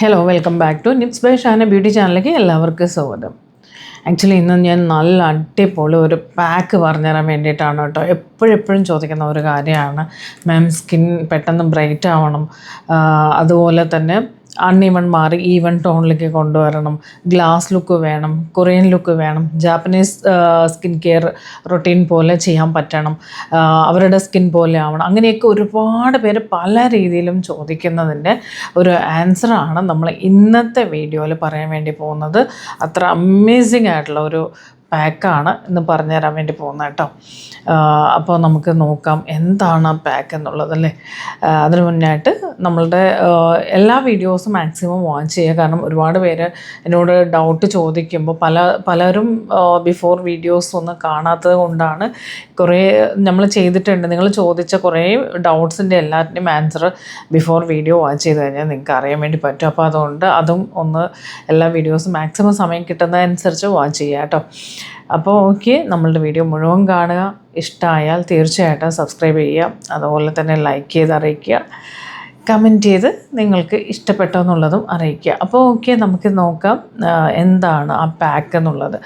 Hello welcome back to Nips by Shana beauty ചാനലിലേക്ക് എല്ലാവർക്കും സ്വാഗതം. ആക്ച്വലി ഇന്ന് ഞാൻ നല്ല അടിപൊളി ഒരു പാക്ക് പറഞ്ഞുതരാൻ വേണ്ടിയിട്ടാണ് കേട്ടോ. എപ്പോഴെപ്പോഴും ചോദിക്കുന്ന ഒരു കാര്യമാണ്. മാം സ്കിൻ പെട്ടെന്ന് ബ്രൈറ്റ് ആവണം. അതുപോലെ തന്നെ അൺഈവൺ മാറി ഈവൺ ടോണിലേക്ക് കൊണ്ടുവരണം. ഗ്ലാസ് ലുക്ക് വേണം കൊറിയൻ ലുക്ക് വേണം ജാപ്പനീസ് സ്കിൻ കെയർ റൊട്ടീൻ പോലെ ചെയ്യാൻ പറ്റണം അവരുടെ സ്കിൻ പോലെ ആവണം. അങ്ങനെയൊക്കെ ഒരുപാട് പേര് പല രീതിയിലും ചോദിക്കുന്നതിന്റെ ഒരു ആൻസറാണ് നമ്മൾ ഇന്നത്തെ വീഡിയോയിൽ പറയാൻ വേണ്ടി പോകുന്നത്. അത്ര അമേസിംഗ് ആയിട്ടുള്ള ഒരു പാക്കാണ് ഇന്ന് പറഞ്ഞുതരാൻ വേണ്ടി പോകുന്നത് കേട്ടോ. അപ്പോൾ നമുക്ക് നോക്കാം എന്താണ് പാക്ക് എന്നുള്ളത് അല്ലേ? അതിന് മുന്നായിട്ട് നമ്മളുടെ എല്ലാ വീഡിയോസും മാക്സിമം വാച്ച് ചെയ്യുക. കാരണം ഒരുപാട് പേര് എന്നോട് ഡൗട്ട് ചോദിക്കുമ്പോൾ പല പലരും ബിഫോർ വീഡിയോസ് ഒന്നും കാണാത്തത് കൊണ്ടാണ് കുറേ നമ്മൾ ചെയ്തിട്ടുണ്ട്. നിങ്ങൾ ചോദിച്ച കുറേ ഡൗട്ട്സിന്റെ എല്ലാത്തിന്റെയും ആൻസർ ബിഫോർ വീഡിയോ വാച്ച് ചെയ്ത് കഴിഞ്ഞാൽ നിങ്ങൾക്ക് അറിയാൻ വേണ്ടി പറ്റും. അപ്പോൾ അതുകൊണ്ട് അതും ഒന്ന് എല്ലാ വീഡിയോസും മാക്സിമം സമയം കിട്ടുന്നതനുസരിച്ച് വാച്ച് ചെയ്യുക കേട്ടോ. അപ്പോൾ ഓക്കെ നമ്മളുടെ വീഡിയോ മുഴുവൻ കാണുക. ഇഷ്ടമായാൽ തീർച്ചയായിട്ടും സബ്സ്ക്രൈബ് ചെയ്യുക. അതുപോലെ തന്നെ ലൈക്ക് ചെയ്ത് അറിയിക്കുക. കമന്റ് ചെയ്ത് നിങ്ങൾക്ക് ഇഷ്ടപ്പെട്ടോ എന്നുള്ളതും അറിയിക്കുക. അപ്പോൾ ഓക്കെ നമുക്ക് നോക്കാം എന്താണ് ആ പാക്ക് എന്നുള്ളത്.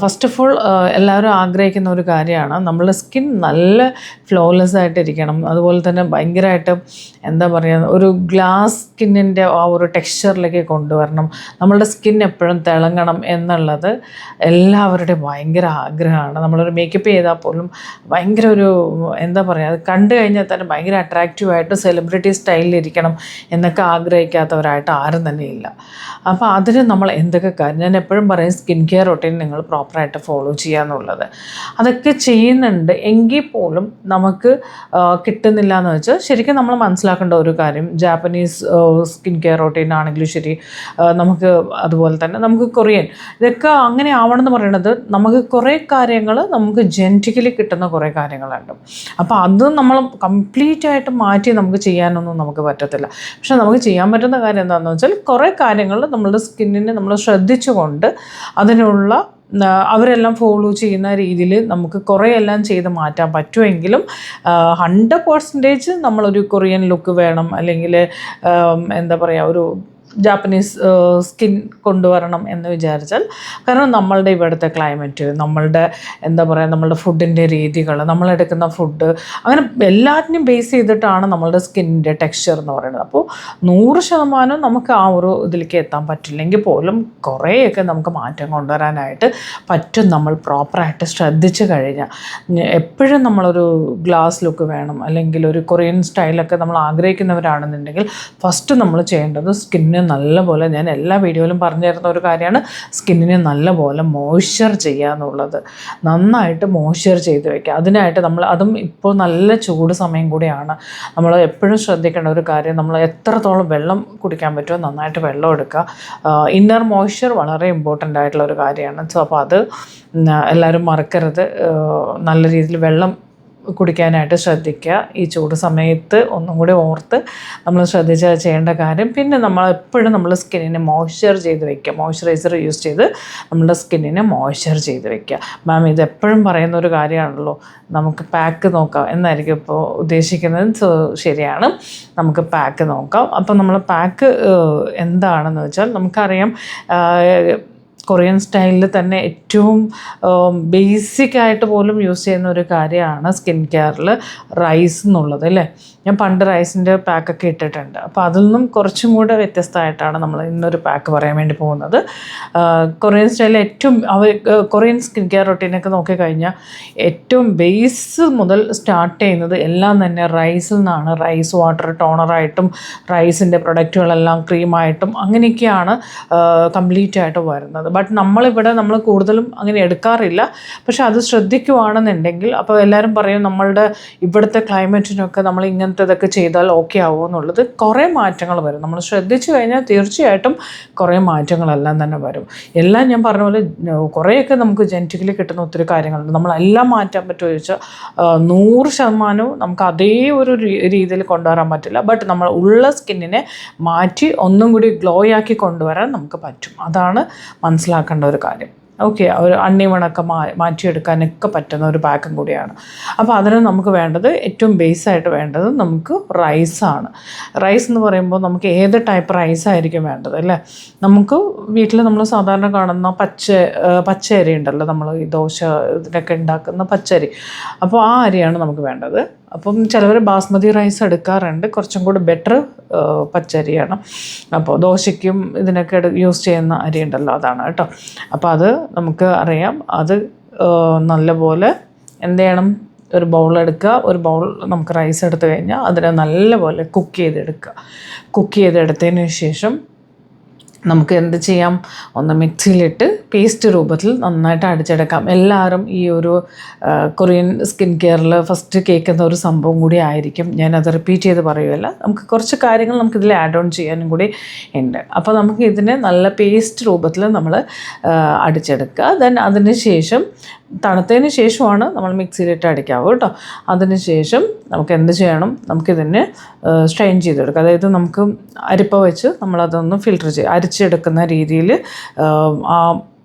ഫസ്റ്റ് ഓഫ് ഓൾ എല്ലാവരും ആഗ്രഹിക്കുന്ന ഒരു കാര്യമാണ്. നമ്മളുടെ സ്കിൻ നല്ല ഫ്ലോലെസ് ആയിട്ടിരിക്കണം. അതുപോലെ തന്നെ ഭയങ്കരമായിട്ട് എന്താ പറയുക ഒരു ഗ്ലാസ് സ്കിന്നിന്റെ ആ ഒരു ടെക്സ്ചറിലേക്ക് കൊണ്ടുവരണം. നമ്മളുടെ സ്കിൻ എപ്പോഴും തിളങ്ങണം എന്നുള്ളത് എല്ലാവരുടെയും ഭയങ്കര ആഗ്രഹമാണ്. നമ്മളൊരു മേക്കപ്പ് ചെയ്താൽ പോലും ഭയങ്കര ഒരു എന്താ പറയുക അത് കണ്ടു കഴിഞ്ഞാൽ തന്നെ ഭയങ്കര അട്രാക്റ്റീവായിട്ട് സെലിബ്രിറ്റി സ്റ്റൈലിലിരിക്കണം എന്നൊക്കെ ആഗ്രഹിക്കാത്തവരായിട്ട് ആരും തന്നെ ഇല്ല. അപ്പോൾ അതിന് നമ്മൾ എന്തൊക്കെ കാര്യം ഞാൻ എപ്പോഴും പറയും സ്കിൻ കെയർ റൊട്ടീൻ നിങ്ങൾ പ്രോപ്പറായിട്ട് ഫോളോ ചെയ്യുക എന്നുള്ളത് അതൊക്കെ ചെയ്യുന്നുണ്ട്. എങ്കിൽ പോലും നമുക്ക് കിട്ടുന്നില്ല എന്ന് വെച്ചാൽ ശരിക്കും നമ്മൾ മനസ്സിലാക്കേണ്ട ഒരു കാര്യം ജാപ്പനീസ് സ്കിൻ കെയർ റൊട്ടീൻ ആണെങ്കിലും ശരി നമുക്ക് അതുപോലെ തന്നെ നമുക്ക് കൊറിയൻ ഇതൊക്കെ അങ്ങനെ ആവണം എന്ന് പറയുന്നത് നമുക്ക് കുറേ കാര്യങ്ങൾ നമുക്ക് ജനറ്റിക്കലി കിട്ടുന്ന കുറേ കാര്യങ്ങളുണ്ട്. അപ്പോൾ അത് നമ്മൾ കംപ്ലീറ്റ് ആയിട്ട് മാറ്റി നമുക്ക് ചെയ്യാനൊന്നും നമുക്ക് പറ്റത്തില്ല. പക്ഷെ നമുക്ക് ചെയ്യാൻ പറ്റുന്ന കാര്യം എന്താണെന്ന് വെച്ചാൽ കുറേ കാര്യങ്ങൾ നമ്മളുടെ സ്കിന്നിനെ നമ്മൾ ശ്രദ്ധിച്ചുകൊണ്ട് അതിനുള്ള അവരെല്ലാം ഫോളോ ചെയ്യുന്ന രീതിയിൽ നമുക്ക് കുറേ എല്ലാം ചെയ്ത് മാറ്റാൻ പറ്റുമെങ്കിലും ഹൺഡ്രഡ് പെർസെന്റേജ് നമ്മളൊരു കൊറിയൻ ലുക്ക് വേണം. അല്ലെങ്കിൽ എന്താ പറയുക ഒരു ജാപ്പനീസ് സ്കിൻ കൊണ്ടുവരണം എന്ന് വിചാരിച്ചാൽ കാരണം നമ്മളുടെ ഇവിടുത്തെ ക്ലൈമറ്റ് നമ്മളുടെ എന്താ പറയുക നമ്മളുടെ ഫുഡിന്റെ രീതികൾ നമ്മളെടുക്കുന്ന ഫുഡ് അങ്ങനെ എല്ലാറ്റിനും ബേസ് ചെയ്തിട്ടാണ് നമ്മളുടെ സ്കിന്നിന്റെ ടെക്സ്ചർ എന്ന് പറയുന്നത്. അപ്പോൾ നൂറ് ശതമാനം നമുക്ക് ആ ഒരു ഇതിലേക്ക് എത്താൻ പറ്റില്ലെങ്കിൽ പോലും കുറേയൊക്കെ നമുക്ക് മാറ്റം കൊണ്ടുവരാനായിട്ട് പറ്റും നമ്മൾ പ്രോപ്പറായിട്ട് ശ്രദ്ധിച്ചു കഴിഞ്ഞാൽ എപ്പോഴും നമ്മളൊരു ഗ്ലാസ് ലുക്ക് വേണം അല്ലെങ്കിൽ ഒരു കൊറിയൻ സ്റ്റൈലൊക്കെ നമ്മൾ ആഗ്രഹിക്കുന്നവരാണെന്നുണ്ടെങ്കിൽ ഫസ്റ്റ് നമ്മൾ ചെയ്യേണ്ടത് സ്കിന്നിന് നല്ലപോലെ ഞാൻ എല്ലാ വീഡിയോയിലും പറഞ്ഞു തരുന്ന ഒരു കാര്യമാണ് സ്കിന്നിനെ നല്ലപോലെ മോയ്സ്ചർ ചെയ്യുക എന്നുള്ളത്. നന്നായിട്ട് മോയ്സ്ചർ ചെയ്ത് വയ്ക്കുക അതിനായിട്ട് നമ്മൾ അതും ഇപ്പോൾ നല്ല ചൂട് സമയം കൂടിയാണ്. നമ്മൾ എപ്പോഴും ശ്രദ്ധിക്കേണ്ട ഒരു കാര്യം നമ്മൾ എത്രത്തോളം വെള്ളം കുടിക്കാൻ പറ്റുമോ നന്നായിട്ട് വെള്ളം എടുക്കുക. ഇന്നർ മോയ്സ്ചർ വളരെ ഇമ്പോർട്ടന്റ് ആയിട്ടുള്ള ഒരു കാര്യമാണ്. സോ അപ്പോൾ അത് എല്ലാവരും മറക്കരുത്. നല്ല രീതിയിൽ വെള്ളം കുടിക്കാനായിട്ട് ശ്രദ്ധിക്കുക. ഈ ചൂട് സമയത്ത് ഒന്നും കൂടി ഓർത്ത് നമ്മൾ ശ്രദ്ധിച്ച് ചെയ്യേണ്ട കാര്യം. പിന്നെ നമ്മൾ എപ്പോഴും നമ്മൾ സ്കിന്നിനെ മോയ്സ്ചർ ചെയ്ത് വെക്കുക. മോയ്സ്ചറൈസർ യൂസ് ചെയ്ത് നമ്മുടെ സ്കിന്നിനെ മോയ്സ്ചർ ചെയ്ത് വെക്കുക. മാം ഇത് എപ്പോഴും പറയുന്ന ഒരു കാര്യമാണല്ലോ. നമുക്ക് പാക്ക് നോക്കാം എന്നായിരിക്കും ഇപ്പോൾ ഉദ്ദേശിക്കുന്നത്. ശരിയാണ്. നമുക്ക് പാക്ക് നോക്കാം. അപ്പം നമ്മൾ പാക്ക് എന്താണെന്ന് വെച്ചാൽ നമുക്കറിയാം കൊറിയൻ സ്റ്റൈലിൽ തന്നെ ഏറ്റവും ബേസിക് ആയിട്ട് പോലും യൂസ് ചെയ്യുന്ന ഒരു കാര്യമാണ് സ്കിൻ കെയറിൽ റൈസ് എന്നുള്ളത് അല്ലേ? ഞാൻ പണ്ട് റൈസിന്റെ പാക്കൊക്കെ ഇട്ടിട്ടുണ്ട്. അപ്പോൾ അതിൽ നിന്നും കുറച്ചും കൂടെ വ്യത്യസ്തമായിട്ടാണ് നമ്മൾ ഇന്നൊരു പാക്ക് പറയാൻ വേണ്ടി പോകുന്നത്. കൊറിയൻ സ്റ്റൈലിൽ ഏറ്റവും അവർ കൊറിയൻ സ്കിൻ കെയർ റൊട്ടീനൊക്കെ നോക്കിക്കഴിഞ്ഞാൽ ഏറ്റവും ബേസ് മുതൽ സ്റ്റാർട്ട് ചെയ്യുന്നത് എല്ലാം തന്നെ റൈസിൽ നിന്നാണ്. റൈസ് വാട്ടർ ടോണറായിട്ടും റൈസിന്റെ പ്രൊഡക്റ്റുകളെല്ലാം ക്രീമായിട്ടും അങ്ങനെയൊക്കെയാണ് കംപ്ലീറ്റ് ആയിട്ട് വരുന്നത്. ബട്ട് നമ്മളിവിടെ നമ്മൾ കൂടുതലും അങ്ങനെ എടുക്കാറില്ല. പക്ഷെ അത് ശ്രദ്ധിക്കുവാണെന്നുണ്ടെങ്കിൽ അപ്പോൾ എല്ലാവരും പറയും നമ്മളുടെ ഇവിടുത്തെ ക്ലൈമറ്റിനൊക്കെ നമ്മൾ ഇങ്ങനത്തെ ഇതൊക്കെ ചെയ്താൽ ഓക്കെ ആവുമോ എന്നുള്ളത് കുറേ മാറ്റങ്ങൾ വരും. നമ്മൾ ശ്രദ്ധിച്ചു കഴിഞ്ഞാൽ തീർച്ചയായിട്ടും കുറേ മാറ്റങ്ങളെല്ലാം തന്നെ വരും. എല്ലാം ഞാൻ പറഞ്ഞ പോലെ കുറേയൊക്കെ നമുക്ക് ജനറ്റിക്കലി കിട്ടുന്ന ഒത്തിരി കാര്യങ്ങളുണ്ട്. നമ്മളെല്ലാം മാറ്റാൻ പറ്റുമോ ചോദിച്ചാൽ നൂറ് ശതമാനവും നമുക്ക് അതേ ഒരു രീതിയിൽ കൊണ്ടുവരാൻ പറ്റില്ല. ബട്ട് നമ്മൾ ഉള്ള സ്കിന്നിനെ മാറ്റി ഒന്നും കൂടി ഗ്ലോ ആക്കി കൊണ്ടുവരാൻ നമുക്ക് പറ്റും. അതാണ് മനസ്സിലാക്കേണ്ട ഒരു കാര്യം. ഓക്കെ ഒരു അണ്ണിമണൊക്കെ മാ മാറ്റിയെടുക്കാനൊക്കെ പറ്റുന്ന ഒരു പാക്കും കൂടിയാണ്. അപ്പോൾ അതിന് നമുക്ക് വേണ്ടത് ഏറ്റവും ബേസായിട്ട് വേണ്ടത് നമുക്ക് റൈസാണ് റൈസ് എന്ന് പറയുമ്പോൾ നമുക്ക് ഏത് ടൈപ്പ് റൈസ് ആയിരിക്കും വേണ്ടത് അല്ലേ? നമുക്ക് വീട്ടിൽ നമ്മൾ സാധാരണ കാണുന്ന പച്ച പച്ചരി ഉണ്ടല്ലോ നമ്മൾ ഈ ദോശ ഇതിനൊക്കെ ഉണ്ടാക്കുന്ന പച്ചരി അപ്പോൾ ആ അരിയാണ് നമുക്ക് വേണ്ടത്. അപ്പം ചിലവർ ബാസ്മതി റൈസ് എടുക്കാറുണ്ട്. കുറച്ചും കൂടി ബെറ്റർ പച്ചരിയാണ്. അപ്പോൾ ദോശയ്ക്കും ഇതിനൊക്കെ യൂസ് ചെയ്യുന്ന അരി ഉണ്ടല്ലോ അതാണ് കേട്ടോ. അപ്പോൾ അത് നമുക്ക് അറിയാം. അത് നല്ലപോലെ എന്ത് ചെയ്യണം? ഒരു ബൗൾ എടുക്കുക. ഒരു ബൗൾ നമുക്ക് റൈസ് എടുത്തു കഴിഞ്ഞാൽ അതിനെ നല്ലപോലെ കുക്ക് ചെയ്തെടുക്കുക. കുക്ക് ചെയ്തെടുത്തതിന് ശേഷം നമുക്ക് എന്ത് ചെയ്യാം? ഒന്ന് മിക്സിയിലിട്ട് പേസ്റ്റ് രൂപത്തിൽ നന്നായിട്ട് അടിച്ചെടുക്കാം. എല്ലാവരും ഈ ഒരു കൊറിയൻ സ്കിൻ കെയറിൽ ഫസ്റ്റ് കേൾക്കുന്ന ഒരു സംഭവം കൂടി ആയിരിക്കും. ഞാനത് റിപ്പീറ്റ് ചെയ്ത് പറയുമല്ല നമുക്ക് കുറച്ച് കാര്യങ്ങൾ നമുക്കിതിൽ ആഡ് ഓൺ ചെയ്യാനും കൂടി ഉണ്ട്. അപ്പോൾ നമുക്ക് ഇതിനെ നല്ല പേസ്റ്റ് രൂപത്തിൽ നമ്മൾ അടിച്ചെടുക്കുക. ദെൻ അതിന് ശേഷം തണുത്തതിന് ശേഷമാണ് നമ്മൾ മിക്സിയിലിട്ട് അടിക്കാവൂ കേട്ടോ. അതിന് ശേഷം നമുക്ക് എന്ത് ചെയ്യണം? നമുക്കിതിനെ സ്ട്രെയിൻ ചെയ്തെടുക്കുക അതായത് നമുക്ക് അരിപ്പ വെച്ച് നമ്മളതൊന്ന് ഫിൽട്ടർ ചെയ്യുക അരിച്ചെടുക്കുന്ന രീതിയിൽ ആ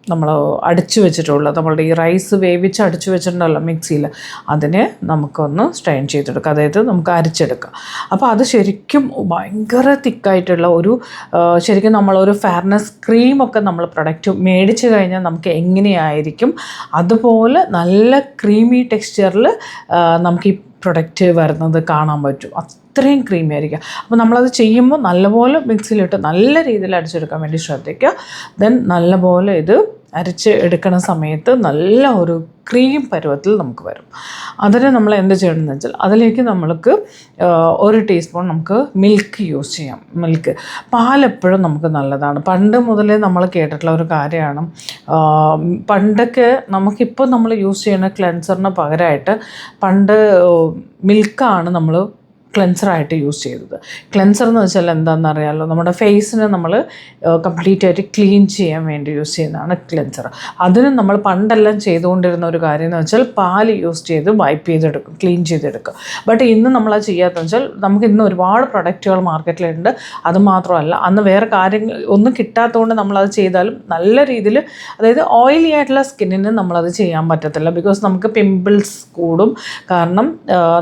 നമ്മൾ അടിച്ചു വെച്ചിട്ടുള്ളത് നമ്മളുടെ ഈ റൈസ് വേവിച്ച് അടിച്ചു വെച്ചിട്ടുണ്ടല്ലോ മിക്സിയിൽ അതിനെ നമുക്കൊന്ന് സ്ട്രെയിൻ ചെയ്തെടുക്കുക അതായത് നമുക്ക് അരിച്ചെടുക്കുക അപ്പോൾ അത് ശരിക്കും ഭയങ്കര തിക്കായിട്ടുള്ള ഒരു ശരിക്കും നമ്മളൊരു ഫെയർനെസ് ക്രീമൊക്കെ നമ്മൾ പ്രൊഡക്റ്റ് മേടിച്ച് കഴിഞ്ഞാൽ നമുക്ക് എങ്ങനെയായിരിക്കും അതുപോലെ നല്ല ക്രീമി ടെക്സ്ചറിൽ നമുക്ക് ഈ പ്രൊഡക്റ്റ് വരുന്നത് കാണാൻ പറ്റും. അത്രയും ക്രീമി ആയിരിക്കുക അപ്പോൾ നമ്മളത് ചെയ്യുമ്പോൾ നല്ലപോലെ മിക്സിയിലിട്ട് നല്ല രീതിയിൽ അടിച്ചെടുക്കാൻ വേണ്ടി ശ്രദ്ധിക്കുക. ദെൻ നല്ലപോലെ ഇത് അരച്ച് എടുക്കുന്ന സമയത്ത് നല്ല ഒരു ക്രീം പരുവത്തിൽ നമുക്ക് വരും. അതിന് നമ്മൾ എന്ത് ചെയ്യണമെന്ന് വെച്ചാൽ അതിലേക്ക് നമ്മൾക്ക് ഒരു ടീസ്പൂൺ നമുക്ക് മിൽക്ക് യൂസ് ചെയ്യാം. മിൽക്ക് പാലെപ്പോഴും നമുക്ക് നല്ലതാണ്. പണ്ട് മുതലേ നമ്മൾ കേട്ടിട്ടുള്ള ഒരു കാര്യമാണ്. പണ്ടൊക്കെ നമുക്കിപ്പോൾ നമ്മൾ യൂസ് ചെയ്യുന്ന ക്ലെൻസറിന് പകരമായിട്ട് പണ്ട് മിൽക്കാണ് നമ്മൾ ക്ലെൻസറായിട്ട് യൂസ് ചെയ്തത്. ക്ലെൻസർ എന്ന് വെച്ചാൽ എന്താണെന്ന് അറിയാമല്ലോ നമ്മുടെ ഫേസിനെ നമ്മൾ കംപ്ലീറ്റ് ആയിട്ട് ക്ലീൻ ചെയ്യാൻ വേണ്ടി യൂസ് ചെയ്യുന്നതാണ് ക്ലെൻസർ അതിന് നമ്മൾ പണ്ടെല്ലാം ചെയ്തുകൊണ്ടിരുന്ന ഒരു കാര്യം എന്ന് വെച്ചാൽ പാൽ യൂസ് ചെയ്ത് വൈപ്പ് ചെയ്തെടുക്കും ക്ലീൻ ചെയ്തെടുക്കും. ബട്ട് ഇന്ന് നമ്മൾ അത് ചെയ്യാത്തതെന്ന് വെച്ചാൽ നമുക്ക് ഇന്ന് ഒരുപാട് പ്രൊഡക്റ്റുകൾ മാർക്കറ്റിലുണ്ട് അത് മാത്രമല്ല അന്ന് വേറെ കാര്യങ്ങൾ ഒന്നും കിട്ടാത്തതുകൊണ്ട് നമ്മളത് ചെയ്താലും നല്ല രീതിയിൽ അതായത് ഓയിലി ആയിട്ടുള്ള സ്കിന്നിന് നമ്മളത് ചെയ്യാൻ പറ്റത്തില്ല. ബിക്കോസ് നമുക്ക് പിമ്പിൾസ് കൂടും. കാരണം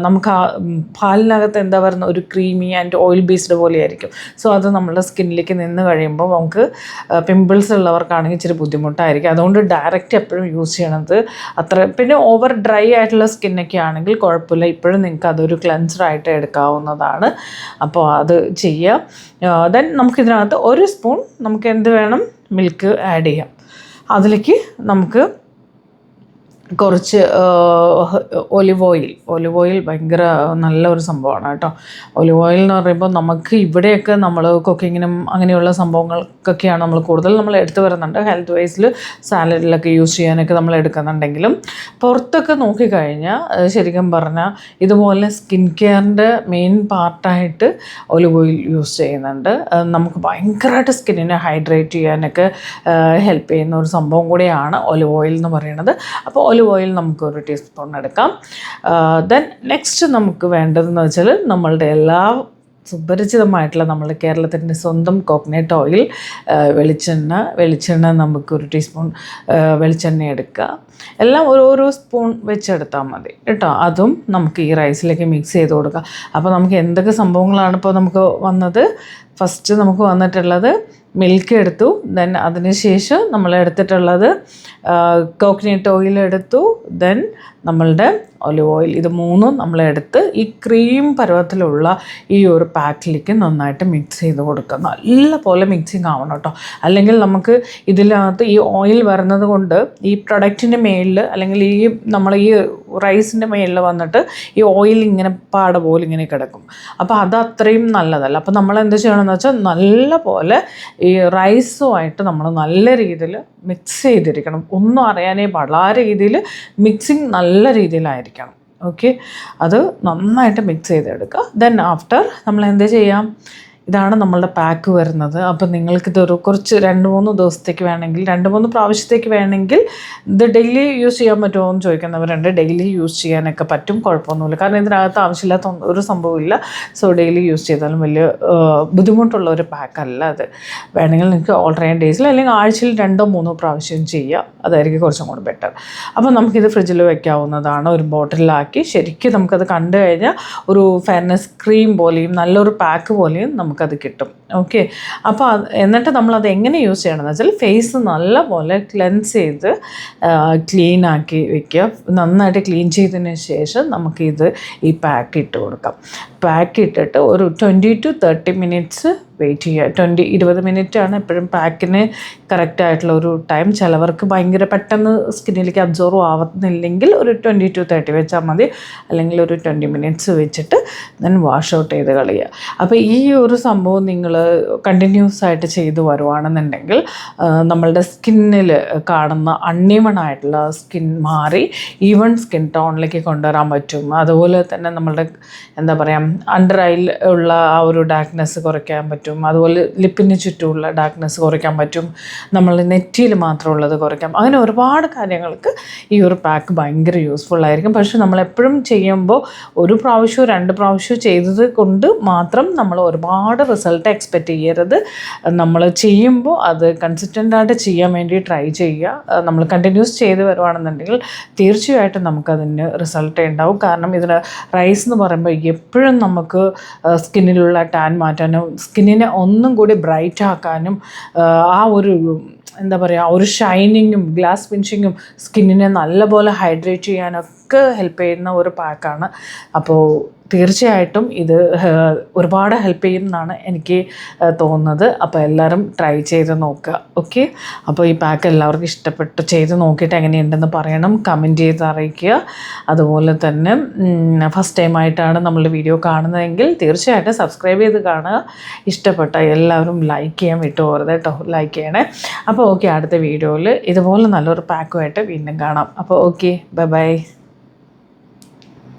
നമുക്ക് ആ പാലിനകത്ത് എന്താ പറയുന്നത് ഒരു ക്രീമി ആൻഡ് ഓയിൽ ബേസ്ഡ് പോലെയായിരിക്കും. സോ അത് നമ്മുടെ സ്കിന്നിലേക്ക് നിന്ന് കഴിയുമ്പോൾ നമുക്ക് പിമ്പിൾസ് ഉള്ളവർക്കാണെങ്കിൽ ഇച്ചിരി ബുദ്ധിമുട്ടായിരിക്കും. അതുകൊണ്ട് ഡയറക്റ്റ് എപ്പോഴും യൂസ് ചെയ്യണത് അത്ര പിന്നെ ഓവർ ഡ്രൈ ആയിട്ടുള്ള സ്കിന്നൊക്കെ ആണെങ്കിൽ കുഴപ്പമില്ല. ഇപ്പോഴും നിങ്ങൾക്ക് അതൊരു ക്ലൻസറായിട്ട് എടുക്കാവുന്നതാണ്. അപ്പോൾ അത് ചെയ്യാം. ദെൻ നമുക്കിതിനകത്ത് ഒരു സ്പൂൺ നമുക്ക് എന്ത് വേണം? മിൽക്ക് ആഡ് ചെയ്യാം. അതിലേക്ക് നമുക്ക് കുറച്ച് ഒലിവ് ഓയിൽ. ഒലിവ് ഓയിൽ ഭയങ്കര നല്ല ഒരു സംഭവമാണ് കേട്ടോ. ഒലിവ് ഓയിൽ എന്ന് പറയുമ്പോൾ നമുക്ക് ഇവിടെയൊക്കെ നമ്മൾ കുക്കിങ്ങിനും അങ്ങനെയുള്ള സംഭവങ്ങൾക്കൊക്കെയാണ് നമ്മൾ കൂടുതൽ നമ്മൾ എടുത്തു വരുന്നുണ്ട്. ഹെൽത്ത് വൈസിൽ സാലഡിലൊക്കെ യൂസ് ചെയ്യാനൊക്കെ നമ്മൾ എടുക്കുന്നുണ്ടെങ്കിലും പുറത്തൊക്കെ നോക്കിക്കഴിഞ്ഞാൽ ശരിക്കും പറഞ്ഞാൽ ഇതുപോലെ സ്കിൻ കെയറിന്റെ മെയിൻ പാർട്ടായിട്ട് ഒലിവ് ഓയിൽ യൂസ് ചെയ്യുന്നുണ്ട്. നമുക്ക് ഭയങ്കരമായിട്ട് സ്കിന്നിനെ ഹൈഡ്രേറ്റ് ചെയ്യാനൊക്കെ ഹെൽപ്പ് ചെയ്യുന്ന ഒരു സംഭവം കൂടിയാണ് ഒലിവ് ഓയിൽ എന്ന് പറയുന്നത്. അപ്പോൾ ഒലിവ് ഓയിൽ നമുക്ക് ഒരു ടീസ്പൂൺ എടുക്കാം. ദെൻ നെക്സ്റ്റ് നമുക്ക് വേണ്ടതെന്ന് വെച്ചാൽ നമ്മളുടെ എല്ലാ സുപരിചിതമായിട്ടുള്ള നമ്മുടെ കേരളത്തിന്റെ സ്വന്തം കോക്കനട്ട് ഓയിൽ വെളിച്ചെണ്ണ വെളിച്ചെണ്ണ നമുക്ക് ഒരു ടീസ്പൂൺ വെളിച്ചെണ്ണ എടുക്കുക. എല്ലാം ഓരോരോ സ്പൂൺ വെച്ചെടുത്താൽ മതി കേട്ടോ. അതും നമുക്ക് ഈ റൈസിലേക്ക് മിക്സ് ചെയ്ത് കൊടുക്കുക അപ്പോൾ നമുക്ക് എന്തൊക്കെ സംഭവങ്ങളാണ് ഇപ്പോൾ നമുക്ക് വന്നത്? ഫസ്റ്റ് നമുക്ക് വന്നിട്ടുള്ളത് മിൽക്ക് എടുത്തു. ദെൻ അതിനുശേഷം നമ്മൾ എടുത്തിട്ടുള്ളത് കോക്കനട്ട് ഓയിൽ എടുത്തു. ദെൻ നമ്മളുടെ ഒലിവ് ഓയിൽ ഇത് മൂന്നും നമ്മളെടുത്ത് ഈ ക്രീം പരുവത്തിലുള്ള ഈ ഒരു പാക്കിലേക്ക് നന്നായിട്ട് മിക്സ് ചെയ്ത് കൊടുക്കുക. നല്ല പോലെ മിക്സിങ് ആവണം കേട്ടോ. അല്ലെങ്കിൽ നമുക്ക് ഇതിനകത്ത് ഈ ഓയിൽ വരുന്നത് കൊണ്ട് ഈ പ്രൊഡക്റ്റിന്റെ മേളിൽ അല്ലെങ്കിൽ ഈ നമ്മൾ ഈ റൈസിന്റെ മേളിൽ വന്നിട്ട് ഈ ഓയിൽ ഇങ്ങനെ പാട പോലെ ഇങ്ങനെ കിടക്കും. അപ്പോൾ അത് അത്രയും നല്ലതല്ല. അപ്പോൾ നമ്മൾ എന്ത് ചെയ്യണമെന്ന് വെച്ചാൽ നല്ല പോലെ ഈ റൈസുമായിട്ട് നമ്മൾ നല്ല രീതിയിൽ മിക്സ് ചെയ്തിരിക്കണം. ഒന്നും അറിയാനേ പാടില്ല. ആ രീതിയിൽ മിക്സിങ് നല്ല രീതിയിലായിരിക്കണം. ഓക്കെ അത് നന്നായിട്ട് മിക്സ് ചെയ്തെടുക്കുക. ദെൻ ആഫ്റ്റർ നമ്മൾ എന്ത് ചെയ്യാം? ഇതാണ് നമ്മളുടെ പാക്ക് വരുന്നത്. അപ്പോൾ നിങ്ങൾക്കിതൊരു കുറച്ച് രണ്ട് മൂന്ന് ദിവസത്തേക്ക് വേണമെങ്കിൽ രണ്ട് മൂന്ന് പ്രാവശ്യത്തേക്ക് വേണമെങ്കിൽ ഇത് ഡെയിലി യൂസ് ചെയ്യാൻ പറ്റുമോ എന്ന് ചോദിക്കുന്നവരുണ്ട്. ഡെയിലി യൂസ് ചെയ്യാനൊക്കെ പറ്റും കുഴപ്പമൊന്നുമില്ല. കാരണം ഇതിനകത്ത് ആവശ്യമില്ലാത്ത ഒരു സംഭവമില്ല. സോ ഡെയിലി യൂസ് ചെയ്താലും വലിയ ബുദ്ധിമുട്ടുള്ള ഒരു പാക്കല്ല അത്. വേണമെങ്കിൽ നിങ്ങൾക്ക് ഓൾട്ടർനേറ്റ് ഡേയ്സിൽ അല്ലെങ്കിൽ ആഴ്ചയിൽ രണ്ടോ മൂന്നോ പ്രാവശ്യം ചെയ്യുക അതായിരിക്കും കുറച്ചും കൂടി ബെറ്റർ അപ്പോൾ നമുക്കിത് ഫ്രിഡ്ജിൽ വെക്കാവുന്നതാണ്. ഒരു ബോട്ടിലാക്കി ശരിക്കും നമുക്കത് കണ്ടു കഴിഞ്ഞാൽ ഒരു ഫെയർനെസ് ക്രീം പോലെയും നല്ലൊരു പാക്ക് പോലെയും നമുക്കത് കിട്ടും. ഓക്കെ അപ്പോൾ എന്നിട്ട് നമ്മളത് എങ്ങനെ യൂസ് ചെയ്യണമെന്ന് വെച്ചാൽ ഫേസ് നല്ലപോലെ ക്ലെൻസ് ചെയ്ത് ക്ലീൻ ആക്കി വെക്കുക. നന്നായിട്ട് ക്ലീൻ ചെയ്തതിന് ശേഷം നമുക്കിത് ഈ പാക്ക് ഇട്ട് കൊടുക്കാം. പാക്ക് ഇട്ടിട്ട് ഒരു twenty two thirty minutes wait ചെയ്യുക. ട്വന്റി ഇരുപത് ആണ് എപ്പോഴും പാക്കിന് കറക്റ്റ് ആയിട്ടുള്ള ഒരു ടൈം ചിലവർക്ക് ഭയങ്കര പെട്ടെന്ന് സ്കിന്നിലേക്ക് അബ്സോർവ് ആവുന്നില്ലെങ്കിൽ ഒരു ട്വന്റി ടു തേർട്ടി വെച്ചാൽ മതി. അല്ലെങ്കിൽ ഒരു ട്വന്റി മിനിറ്റ്സ് വെച്ചിട്ട് ദെൻ വാഷ് ഔട്ട് ചെയ്ത് കളയുക. അപ്പോൾ ഈ ഒരു സംഭവം നിങ്ങൾ കണ്ടിന്യൂസ് ആയിട്ട് ചെയ്തു വരുവാണെന്നുണ്ടെങ്കിൽ നമ്മളുടെ സ്കിന്നിൽ കാണുന്ന അൺഈവൺ ആയിട്ടുള്ള സ്കിൻ മാറി ഈവൺ സ്കിൻ ടോണിലേക്ക് കൊണ്ടുവരാൻ പറ്റും. അതുപോലെ തന്നെ നമ്മളുടെ എന്താ പറയുക അണ്ടർ ഐയിൽ ഉള്ള ആ ഒരു ഡാർക്ക്നെസ് കുറയ്ക്കാൻ പറ്റും. അതുപോലെ ലിപ്പിന് ചുറ്റുമുള്ള ഡാർക്ക്നെസ് കുറയ്ക്കാൻ പറ്റും. നമ്മൾ നെറ്റിയിൽ മാത്രമുള്ളത് കുറയ്ക്കാം. അങ്ങനെ ഒരുപാട് കാര്യങ്ങൾക്ക് ഈ ഒരു പാക്ക് ഭയങ്കര യൂസ്ഫുൾ ആയിരിക്കും. പക്ഷെ നമ്മളെപ്പോഴും ചെയ്യുമ്പോൾ ഒരു പ്രാവശ്യമോ രണ്ട് പ്രാവശ്യമോ ചെയ്തത് കൊണ്ട് മാത്രം നമ്മൾ ഒരുപാട് റിസൾട്ട് എക്സ്പെക്റ്റ് ചെയ്യരുത്. നമ്മൾ ചെയ്യുമ്പോൾ അത് കൺസിസ്റ്റന്റായിട്ട് ചെയ്യാൻ വേണ്ടി ട്രൈ ചെയ്യുക. നമ്മൾ കണ്ടിന്യൂസ് ചെയ്ത് വരുവാണെന്നുണ്ടെങ്കിൽ തീർച്ചയായിട്ടും നമുക്കതിന് റിസൾട്ട് ഉണ്ടാവും. കാരണം ഇതിന് റൈസ് എന്ന് പറയുമ്പോൾ എപ്പോഴും നമുക്ക് സ്കിന്നിലുള്ള ടാൻ മാറ്റാനും സ്കിന്നിനെ ഒന്നും കൂടി ബ്രൈറ്റ് ആക്കാനും ആ ഒരു എന്താ പറയുക ഒരു ഷൈനിങ്ങും ഗ്ലാസ് ഫിനിഷിങ്ങും സ്കിന്നിനെ നല്ലപോലെ ഹൈഡ്രേറ്റ് ചെയ്യാനൊക്കെ ഹെൽപ്പ് ചെയ്യുന്ന ഒരു പാക്കാണ്. അപ്പോൾ തീർച്ചയായിട്ടും ഇത് ഒരുപാട് ഹെൽപ്പ് ചെയ്യും എന്നാണ് എനിക്ക് തോന്നുന്നത്. അപ്പോൾ എല്ലാവരും ട്രൈ ചെയ്ത് നോക്കുക. ഓക്കെ അപ്പോൾ ഈ പാക്ക് എല്ലാവർക്കും ഇഷ്ടപ്പെട്ട് ചെയ്ത് നോക്കിയിട്ട് എങ്ങനെയുണ്ടെന്ന് പറയണം. കമന്റ് ചെയ്ത് അറിയിക്കുക. അതുപോലെ തന്നെ ഫസ്റ്റ് ടൈം ആയിട്ടാണ് നമ്മളുടെ വീഡിയോ കാണുന്നതെങ്കിൽ തീർച്ചയായിട്ടും സബ്സ്ക്രൈബ് ചെയ്ത് കാണുക. ഇഷ്ടപ്പെട്ട എല്ലാവരും ലൈക്ക് ചെയ്യാൻ വിട്ടു പോകരുത് കേട്ടോ. ലൈക്ക് ചെയ്യണേ. അപ്പോൾ ഓക്കെ അടുത്ത വീഡിയോയിൽ ഇതുപോലെ നല്ലൊരു പാക്കുമായിട്ട് വീണ്ടും കാണാം. അപ്പോൾ ഓക്കെ ബൈ ബൈ